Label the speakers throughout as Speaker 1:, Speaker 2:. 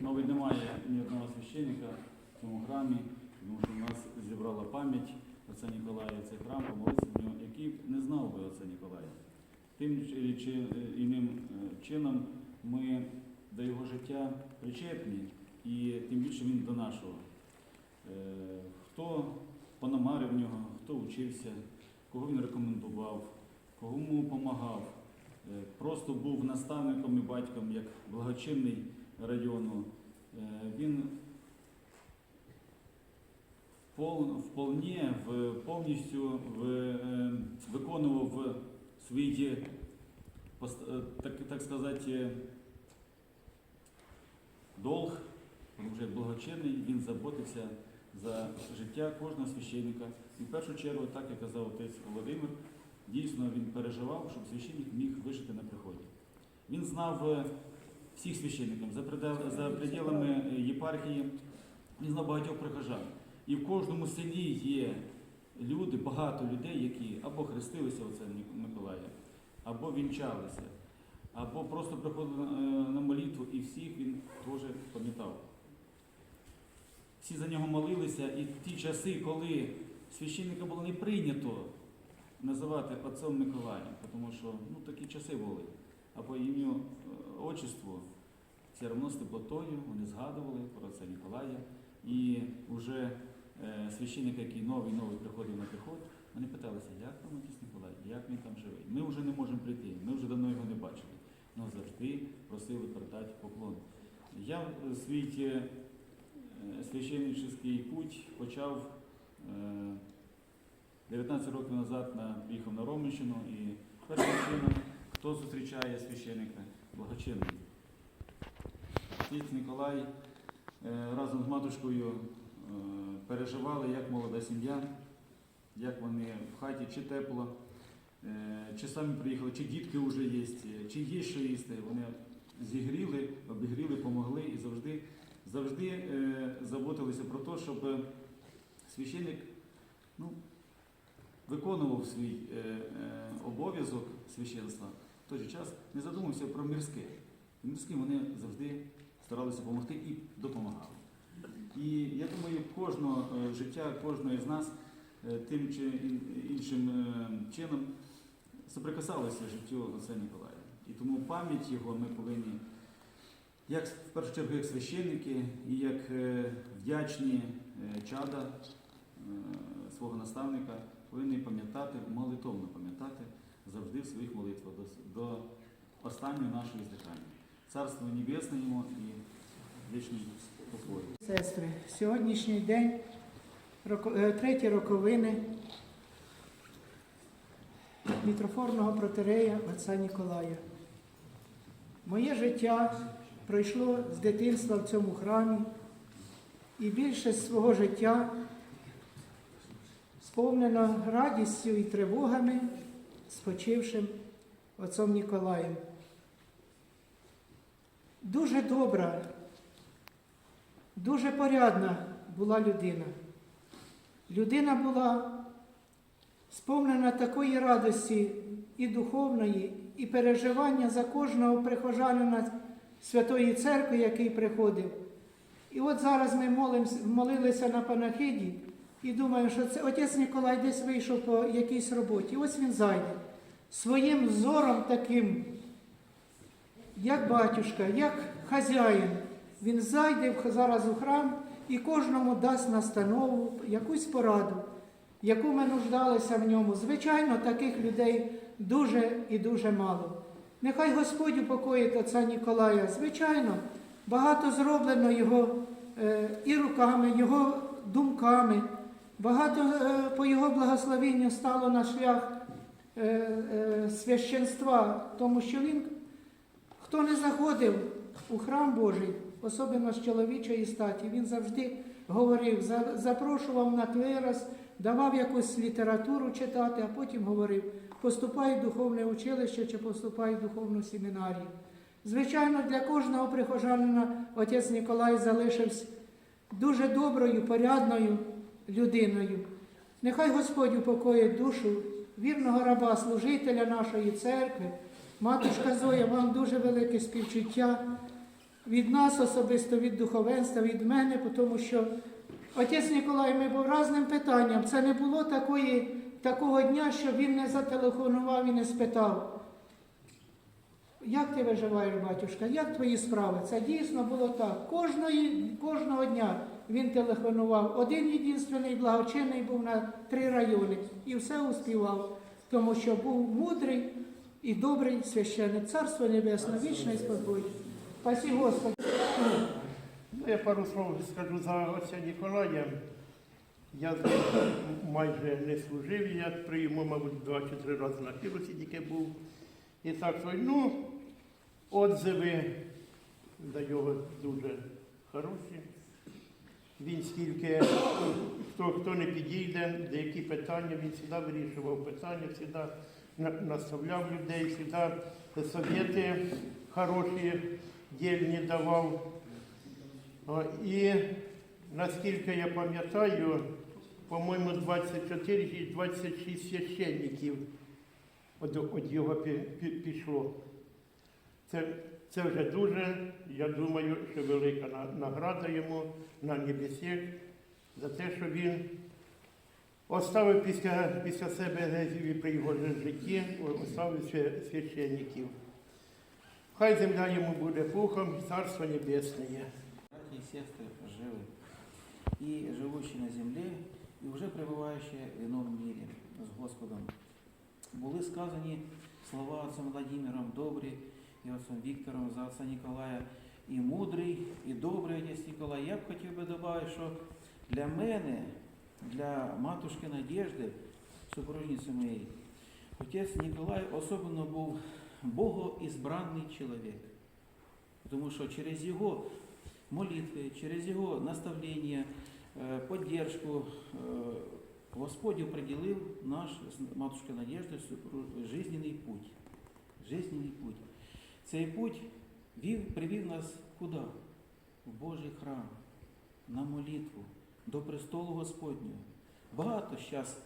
Speaker 1: Мабуть, немає ні одного священника в цьому храмі, тому що в нас зібрала пам'ять отця Ніколая цей храм, помолитися в нього, який не знав би отця Ніколая. Тим чи, чи е, іним е, чином ми до його життя причетні, і тим більше він до нашого. Е, Хто пономарив нього, хто учився, кого він рекомендував, кому допомагав, Е, просто був наставником і батьком як благочинний району. Е, Він пол- вполне, повністю е, виконував свої, е, так, так сказати, е, долг, вже благочинний, він заботився за життя кожного священника. І в першу чергу, так як казав отець Володимир, дійсно він переживав, щоб священник міг вижити на приході. Він знав е, всіх священників за, предел- за пределами е, єпархії, він знав багатьох прихожан. І в кожному селі є люди, багато людей, які або хрестилися оце Миколая, або вінчалися, або просто приходили е, на молитву, і всіх він теж пам'ятав. Всі за нього молилися, і в ті часи, коли священника було не прийнято називати отцом Миколаєм, тому що ну, такі часи були. А по ім'ю е, отчеству все одно з теплотою вони згадували про отця Ніколая. І вже е, священник, який новий новий приходив на приход, вони питалися, як там отець Ніколай, як він там живий. Ми вже не можемо прийти, ми вже давно його не бачили. але завжди просили передати поклон. Я е, свій е, священнический путь почав е, 19 років назад на, приїхав на Романщину і першим чином, хто зустрічає священника, благочинний. Отець Ніколай е, разом з матушкою е, переживали, як молода сім'я, як вони в хаті, чи тепло, е, чи самі приїхали, чи дітки вже є, чи є що їсти. Вони зігріли, обігріли, помогли і завжди, завжди заботилися про те, щоб священник ну, виконував свій е, е, обов'язок священства, в той же час не задумався про мирське. І мирським вони завжди старалися допомогти і допомагали. І я думаю, кожного е, життя, кожного з нас е, тим чи іншим е, чином соприкасалося життю отця Ніколая. І тому пам'ять його ми повинні, як в першу чергу, як священники і як е, вдячні чада свого наставника, повинні пам'ятати, молитовно пам'ятати завжди в своїх молитвах до, до останнього нашого здихання. Царство Небесне йому і вічний покой.
Speaker 2: Сестри, сьогоднішній день, е, треті роковини мітрофорного протерея отця Ніколая. Моє життя пройшло з дитинства в цьому храмі, і більшість свого життя сповнено радістю і тривогами спочившим отцом Ніколаєм. Дуже добра Дуже порядна була людина. Людина була сповнена такої радості і духовної, і переживання за кожного прихожанина Святої Церкви, який приходив. І от зараз ми молимось, молилися на панахиді і думаю, що це отець Ніколай десь вийшов по якійсь роботі. Ось він зайде своїм зором таким, як батюшка, як хазяїн. Він зайде зараз у храм і кожному дасть настанову, якусь пораду, яку ми нуждалися в ньому. Звичайно, таких людей дуже і дуже мало. Нехай Господь упокоїть отця Ніколая. Звичайно, багато зроблено його е, і руками, його думками. Багато е, по його благословенню стало на шлях е, е, священства, тому що він Хто не заходив у храм Божий, особливо з чоловічої статі, він завжди говорив, запрошував на клерос, давав якусь літературу читати, а потім говорив, поступай в духовне училище чи поступай в духовну семінарію. Звичайно, для кожного прихожанина отець Ніколай залишився дуже доброю, порядною людиною. Нехай Господь упокоїть душу вірного раба, служителя нашої церкви, Матушка Зоя, вам дуже велике співчуття від нас особисто, від духовенства, від мене, тому що отець Ніколай ми був разним питанням. Це не було такої, такого дня, що він не зателефонував і не спитав. Як ти виживаєш, батюшка? Як твої справи? Це дійсно було так. Кожної, кожного дня він телефонував. Один єдинственний благочинний був на три райони і все успівав, тому що був мудрий і добрий священник. Царство Небесне, вічний спокій. Спасі Господи.
Speaker 3: Ну, я пару слов скажу за отця Ніколая. Я майже не служив, я при йому, мабуть, два чи три рази на пірусі тільки був. І так, ну, отзиви до його дуже хороші. Він скільки, хто, хто не підійде, деякі питання, він завжди вирішував питання, завжди наставляв людей, завжди совєти хороші, дільні давав. І наскільки я пам'ятаю, по-моєму, 24 чи 26 священників від, його пі- пі- пішло. Це, це вже дуже, я думаю, що велика награда йому на небесі за те, що він оставив після, після себе і при його житті, оставив священників. Хай земля йому буде пухом, царство небесне.
Speaker 4: братья и сестры живы, и живущие на земле, і вже пребуваючи в іному мірі з Господом. Були сказані слова отцем Владимиром добрі і отцем Віктором за отця Ніколая, і мудрий, і добрий отець Ніколай. Я б хотів би додати, що для мене, для матушки Надежди, супружниці моєї, отець Ніколай особливо був богоізбранний чоловік. Тому що через його молитвы, через его наставление, э, поддержку э, Господь определил наш с матушкой Надежды жизненный путь. Жизненний путь. Цей путь вів, привів нас куди? В Божий храм, на молитву, до престолу Господнього. Багато зараз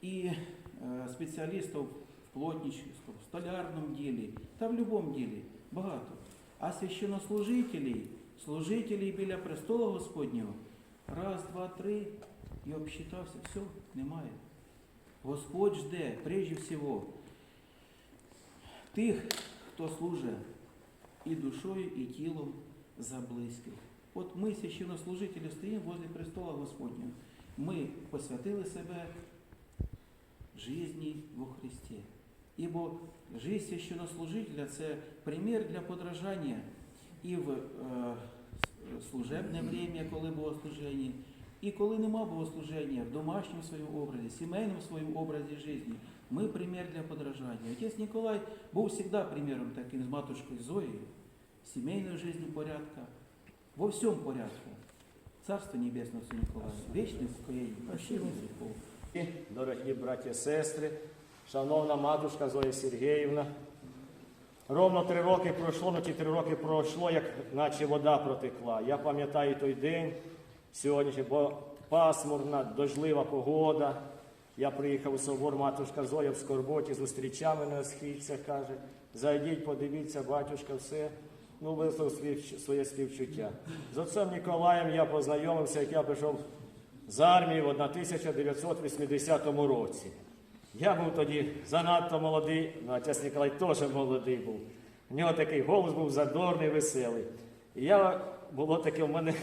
Speaker 4: і е, спеціалістів в плотничестві, в столярному ділі та в будь-якому ділі. Багато. А священнослужителей, служителей біля престолу Господнього, раз, два, три, і обсчитався, все, немає. Господь жде, прежде всього, тих, хто служить і душою, і тілом за близьких. От ми, священнослужителі, стоїмо возле престола Господнього. Ми посвятили себе житті во Христі. Ібо жизнь священнослужителя це примір для подражання і в е, служебне время, коли богослуження, і коли нема богослуження, в домашньому своєму образі, сімейному своєму образі житті. Ми примір для подражання. Отець Ніколай був завжди приміром таким з матушкою Зоєю, сімейної житті порядка, во всьому порядку. Царство Небесне, Отцю Ніколаю, вічне спокоєння, прощення гріхов.
Speaker 5: Дорогі браті і сестри, шановна матушка Зоя Сергіївна. Ровно три роки пройшло, ну ті три роки пройшло, як наче вода протекла. Я пам'ятаю той день, сьогоднішній, бо пасмурна, дождлива погода. Я приїхав у собор, матушка Зоя в скорботі, зустрічав мене на східцях, каже, зайдіть, подивіться, батюшка, все. Ну, вислов свій- своє співчуття. З отцем Ніколаєм я познайомився, як я прийшов з армії в 1980 році. Я був тоді занадто молодий, ну, отець Ніколай теж молодий був. У нього такий голос був задорний, веселий. І я було таке в мене.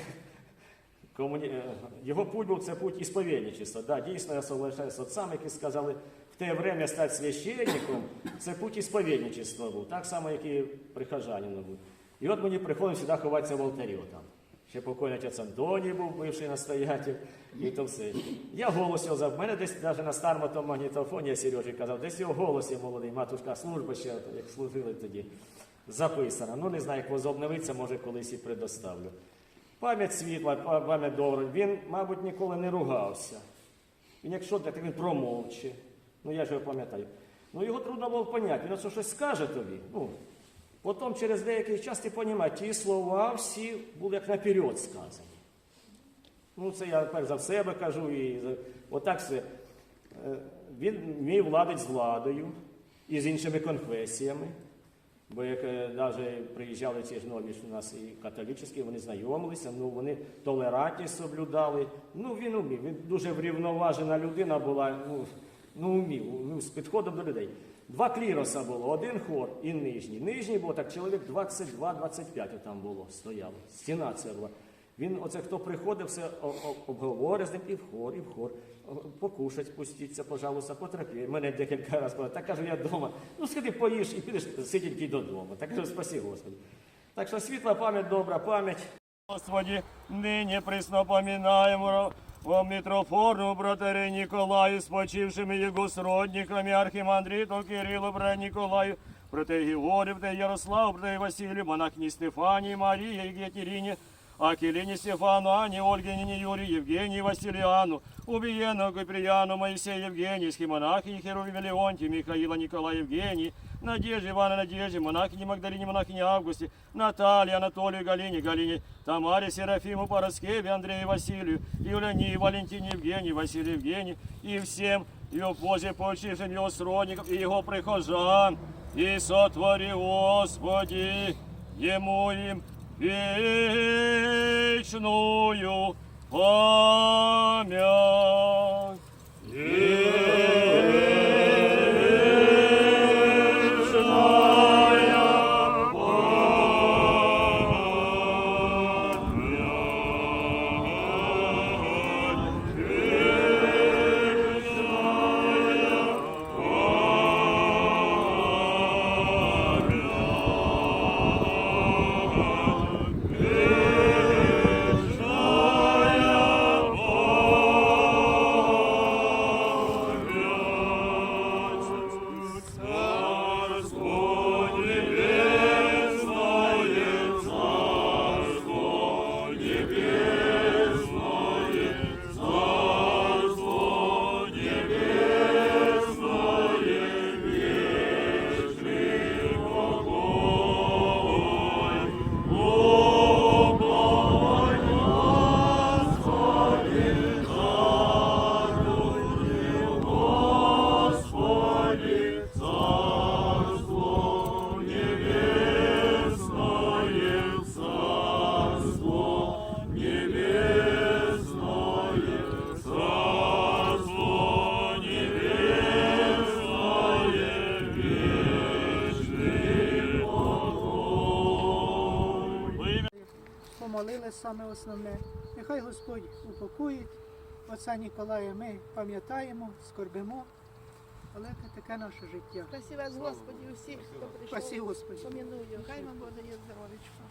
Speaker 5: Комуні- е, Його путь був це путь ісповідничества. Да, дійсно, я соглашаюся з отцами, які сказали, в те время стати священником, це путь ісповідничества був, так само, як і прихожанину був. І от мені приходить сюди ховатися в алтарі там. Ще покойний отець Антоній був бивший настоятель, і то все. Я голос його зав. В мене десь навіть на старому тому магнітофоні я Сережі казав, десь його голос є молодий, матушка служба ще, як служили тоді, записана. Ну, не знаю, як возобновиться, може колись і предоставлю. Пам'ять світла, пам'ять добра. Він, мабуть, ніколи не ругався. Він якщо так, він промовче. Ну я ж його пам'ятаю. Ну його трудно було поняти. Він оце щось скаже тобі. Ну, потім через деякий час ти розумієш, ті слова всі були як наперед сказані. Ну, це я перш за себе кажу, і отак все. Е, Він вмів владить з владою, і
Speaker 6: і з іншими конфесіями. Бо як навіть приїжджали ці ж нові у нас і католічні, вони знайомилися, ну вони толерантність соблюдали. Ну він умів. Він дуже врівноважена людина була, ну, ну умів, ну, з підходом до людей. Два кліроса було, один хор і нижній. Нижній було так, чоловік 22-25 там було, стояло. Стіна це була. Він, оце хто приходив, все о- о- з ним і в хор, і в хор. Покушать спустіться, пожалуйста, потерпи. Мене декілька разів сказали, так кажу, я вдома. Ну, сходи, поїж і підеш сидіть додому. Так кажу, спасі Господи. Так що світла пам'ять, добра пам'ять. Господи, нині присно поминаємо о митрофору братере Николаю, спочившими його сродниками, архимандриту Кирилу, брат Николаю, брате Георгию, брате Ярославу, брате Василию, монахине Стефании, Марии, Екатерине, Акелине Стефану, Ане, Ольге, Нине Юрию, Евгении, Василиану, Убиену, Куприяну, Моисею, Евгенийский, монахине Херувиме Леонтия, Михаила, Николая, Евгений, Надежде, Ивана, Надежде, монахине Магдалине, монахине Августе, Наталье, Анатолию, Галине, Галине, Тамаре, Серафиму, Пороскеве, Андрею, Василию, Юлиане, Валентине, Евгении, Василию, Евгении, и всем его Божьим почившим его сродников и его прихожан, и сотвори, Господи, ему им вечную память.
Speaker 2: Помолили саме основне. Нехай Господь упокоїть отця Ніколая. Ми пам'ятаємо, скорбимо, але це таке наше життя.
Speaker 7: Спасибо вас, Господи, усіх, хто прийшов.
Speaker 2: Спасі Господи.
Speaker 7: Поміную. Хай вам Боже є здоров'ячко.